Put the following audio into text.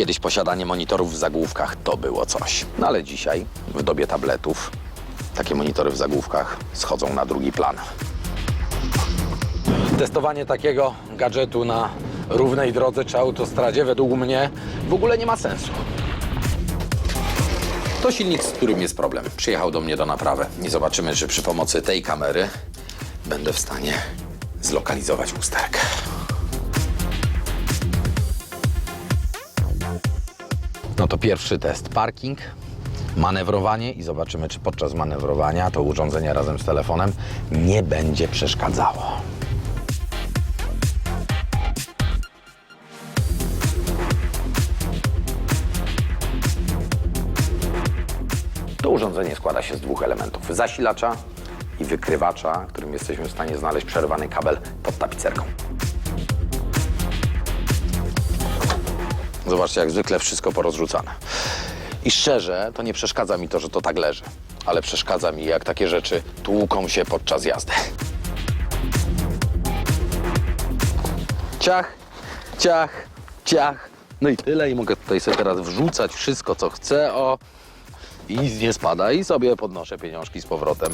Kiedyś posiadanie monitorów w zagłówkach to było coś. No ale dzisiaj, w dobie tabletów, takie monitory w zagłówkach schodzą na drugi plan. Testowanie takiego gadżetu na równej drodze czy autostradzie według mnie w ogóle nie ma sensu. To silnik, z którym jest problem. Przyjechał do mnie do naprawy i zobaczymy, czy przy pomocy tej kamery będę w stanie zlokalizować usterkę. No to pierwszy test. Parking, manewrowanie i zobaczymy, czy podczas manewrowania to urządzenie razem z telefonem nie będzie przeszkadzało. To urządzenie składa się z dwóch elementów. Zasilacza i wykrywacza, którym jesteśmy w stanie znaleźć przerwany kabel pod tapicerką. Zobaczcie, jak zwykle wszystko porozrzucane. I szczerze, to nie przeszkadza mi to, że to tak leży. Ale przeszkadza mi, jak takie rzeczy tłuką się podczas jazdy. Ciach, ciach, ciach. No i tyle. I mogę tutaj sobie teraz wrzucać wszystko, co chcę. O, i nic nie spada. I sobie podnoszę pieniążki z powrotem.